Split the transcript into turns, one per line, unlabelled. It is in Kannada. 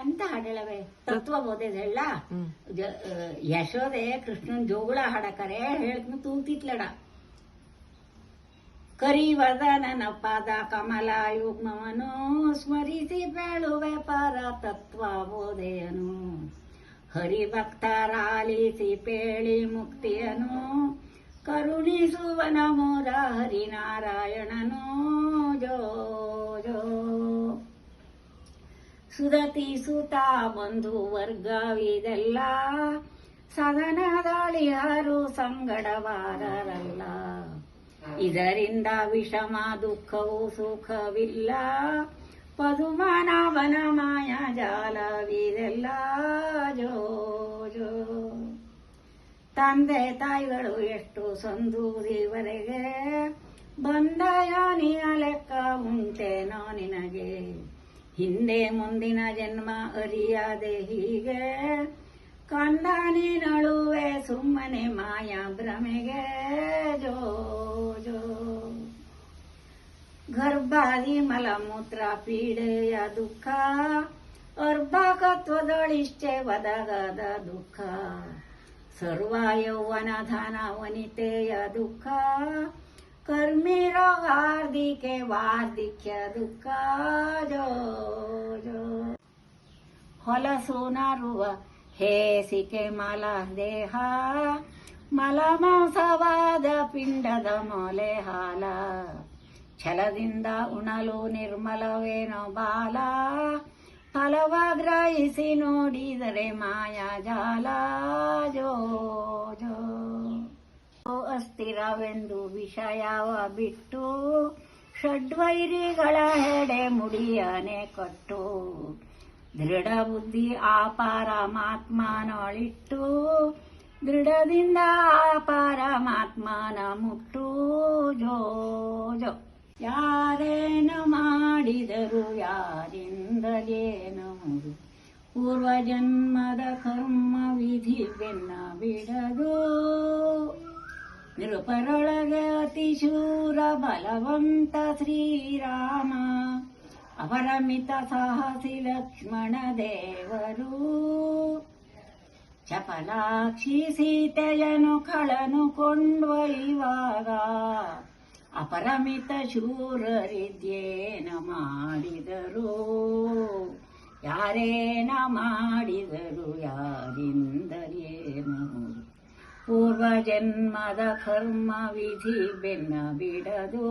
ಎಂತ ಹಾಡಳವೆ ತತ್ವ ಓದಿದೆಲ್ಲ ಯಶೋದೆ ಕೃಷ್ಣನ್ ಜೋಗುಳ ಹಾಡಕರೆ ಹೇಳ್ತೀನಿ ತೂತಿತ್ಲಡ. ಕರಿವದನನ ಪಾದ ಕಮಲ ಯುಗ್ಮವನು ಸ್ಮರಿಸಿ ಬೇಳುವೆ ಪರ ತತ್ವ ಬೋಧೆಯನು. ಹರಿಭಕ್ತರಾಲಿಸಿ ಪೇಳಿ ಮುಕ್ತಿಯನು. ಕರುಣಿಸುವ ನಮೋರ ಹರಿನಾರಾಯಣನು. ಜೋ ಸುದತಿ ಸುತ ಬಂಧು ವರ್ಗವಿದೆಲ್ಲ. ಸದನದಾಳಿಯಾರು ಸಂಗಡವಾರರಲ್ಲ. ಇದರಿಂದ ವಿಷಮ, ದುಃಖವು, ಸುಖವಿಲ್ಲ. ಪದುಮನಾಭನ ಮಾಯ ಜಾಲವಿದೆಲ್ಲ. ಜೋ ಜೋ. ತಂದೆ ತಾಯಿಗಳು ಎಷ್ಟು ಸಂದೂರಿವರೆಗೆ ಬಂದ ಯೋನಿಯ ಲೆಕ್ಕ ಉಂಟೇನೋ ನಿನಗೆ. ಹಿಂದೆ ಮುಂದಿನ ಜನ್ಮ ಅರಿಯದೆ ಹೀಗೆ ಕಂದ ನೀನಳುವೆ ಸುಮ್ಮನೆ ಮಾಯ ಭ್ರಮೆಗೆ ಜೋ ಜೋ ಗರ್ಭಾದಿ ಮಲಮೂತ್ರ ಪೀಡೆಯ ದುಃಖ ಅರ್ಭಕತ್ವದಳಿಷ್ಟೇ ಒದಗದ ದುಃಖ ಸರ್ವ ಯೌವನ ಧನ ವನಿತೆಯ ದುಃಖ ಕರ್ಮಿ ರೋಗಾರ್ಧಿಕೆ ವಾರ್ಧಿಕ್ಯ ದುಃಖ ಜೋ ಜೋ ಹೊಲಸು ನಾರುವ ಹೇಸಿಕೆ ಮಲ ದೇಹ ಮಲ ಮಾಂಸವಾದ ಪಿಂಡದ ಮೊಲೆ ಹಾಲ ಛಲದಿಂದ ಉಣಲು ನಿರ್ಮಲವೇನೋ ಬಾಲ ಫಲವಾಗ್ರಹಿಸಿ ನೋಡಿದರೆ ಮಾಯಾ ಜಾಲ ಜೋ ಜೋ ಅಸ್ಥಿರವೆಂದು ವಿಷಯವ ಬಿಟ್ಟು ಷಡ್ವೈರಿಗಳ ಹೆಡೆ ಮುಡಿಯನೆ ಕೊಟ್ಟು. ದೃಢ ಬುದ್ಧಿ ಆ ಪರಮಾತ್ಮನೊಳಿಟ್ಟು, ದೃಢದಿಂದ ಆ ಪರಮಾತ್ಮನ ಮುಟ್ಟು. ಜೋ ಜೋ. ಯಾರೇನು ಮಾಡಿದರು ಯಾರಿಂದಲೇನು ಪೂರ್ವ ಜನ್ಮದ ಕರ್ಮ ವಿಧಿ ಬೆನ್ನ ಬಿಡದು. ನಿರುಪರೊಳಗೆ ಅತಿ ಶೂರ ಬಲವಂತ ಶ್ರೀರಾಮ. ಅಪರಮಿತ ಸಾಹಸಿ ಲಕ್ಷ್ಮಣ ದೇವರು. ಚಪಲಾಕ್ಷಿ ಸೀತೆಯನು ಕಳನು ಕೊಂಡೊಯ್ಯುವಾಗ ಅಪರಮಿತ ಶೂರರಿದ್ಯೇನ ಮಾಡಿದರು. ಯಾರೇನ ಮಾಡಿದರು? ಯಾರಿಂದಲೇನು ಪೂರ್ವ ಜನ್ಮದ ಕರ್ಮ ವಿಧಿ ಬೆನ್ನ ಬಿಡದು